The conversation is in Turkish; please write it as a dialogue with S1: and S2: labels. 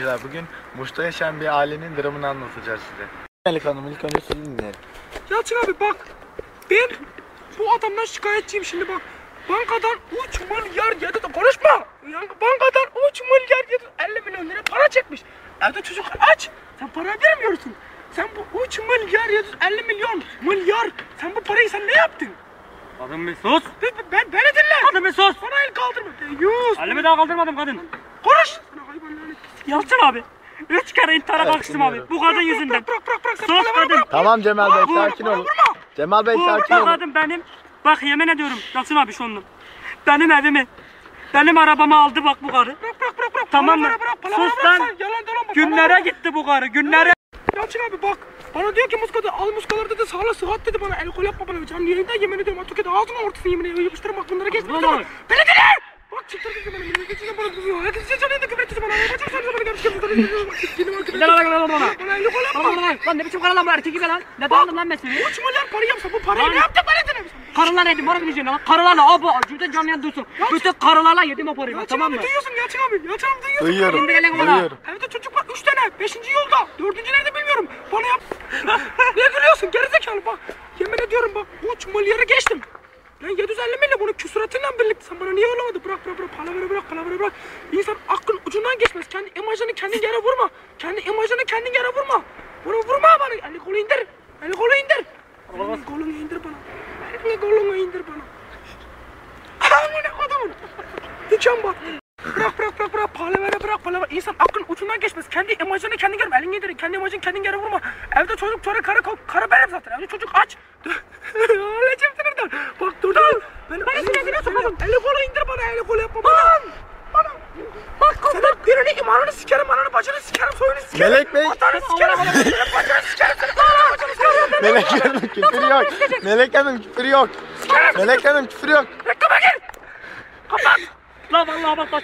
S1: Arkadaşlar bugün Muş'ta yaşayan bir ailenin dramını anlatacağız size. Elif Hanım ilk önce sizi dinleyelim.
S2: Yalçın abi bak ben bu adamdan şikayetçiyim şimdi bak. Bankadan 3 milyar yedi konuşma. Bankadan 3 milyar yedi 50 milyon lira para çekmiş. Evde çocuk aç. Sen para vermiyorsun. Sen bu 3 milyar 750 milyon milyar. Sen bu parayı sen ne yaptın?
S3: Kadın bir sus.
S2: Ben, ben beni dinle.
S3: Kadın bir sus.
S2: Bana el kaldırma. Yüz.
S3: Elimi daha kaldırmadım kadın.
S2: Konuş.
S3: Yalçın abi. Üç kere intihara
S1: Evet,
S3: kalkıştım abi. Bu kadın yüzünden.
S2: Bırak bırak bırak. Bana
S3: kadın.
S1: Tamam Cemal Bey sakin.
S2: Vurma.
S1: Cemal Bey
S3: Bu,
S1: sakin
S3: bu
S1: olun.
S3: kadın benim. Bak yemin ediyorum. Yalçın abi şunun. Benim evimi. Benim arabamı aldı bak bu karı.
S2: Bırak bırak bırak. bırak.
S3: Tamam mı? Sus lan.
S2: sen. Yalan dolan bak.
S3: Günlere gitti bu karı. Günlere.
S2: Yalçın abi bak. Bana diyor ki muskada al muskaları dedi sağla sıhhat dedi bana el kol yapma bana canlı yayında yemin ediyorum Atuket'e ağzının ortasını yemin ediyorum yapıştırma bak bunlara geçme. Beni dinle! Bak çıktır bana yemin ediyorum bana
S3: Lan ne biçim karı lan bu erkek gibi lan. Ne dağıldım lan ben seni.
S2: 3 milyar para yapsa bu parayı
S3: Lan.
S2: ne yapacak bana dinle.
S3: Karılar yedim bana lan. Karılarla abi canlı yanında dursun. Bütün karılarla yedim o parayı tamam mı?
S2: duyuyorsun Yalçın abi. Yalçın abi duyuyorsun.
S1: Duyuyorum.
S3: Şimdi gelin bana.
S2: Evde çocuk var 3 tane. 5. yolda. 4. nerede bilmiyorum. Bana yap. ne gülüyorsun gerizekalı bak. Yemin ediyorum bak 3 milyarı geçtim. Ben 750 milyon bunu küsuratıyla birlikte sen bana niye yollamadın? Bırak bırak bırak palavra bırak palavra bırak. İnsan imajını kendin yere vurma. Kendi imajını kendin yere vurma. Bunu vurma bana. Eli kolu indir. Eli kolu indir. Elini kolunu indir bana. Elini kolunu indir bana. Amına kodumun. Dükkan battı. Bırak bırak bırak bırak palavra bırak palavra. İnsan aklın ucundan geçmez. Kendi imajını kendin görme. Elini indir. Kendi imajını kendin yere vurma. Evde çocuk çocuk karı karı benim zaten. Evde çocuk aç. Alacağım sinirden. Bak dur dur. Ben ben seni giriyorsun oğlum. Eli kolu indir bana. Eli kolu yapma. Bana. Birini imanını sikerim, ananı bacını sikerim, soyunu sikerim.
S1: Melek Bey.
S2: Atanı sikerim, ananı sikerim, bacını sikerim, senin ananı bacını sikerim.
S1: Melek Hanım küfür yok. Melek Hanım küfür yok. Melek Hanım küfür yok.
S2: Reklama gir. Kapat.
S3: Lan vallahi bak bak.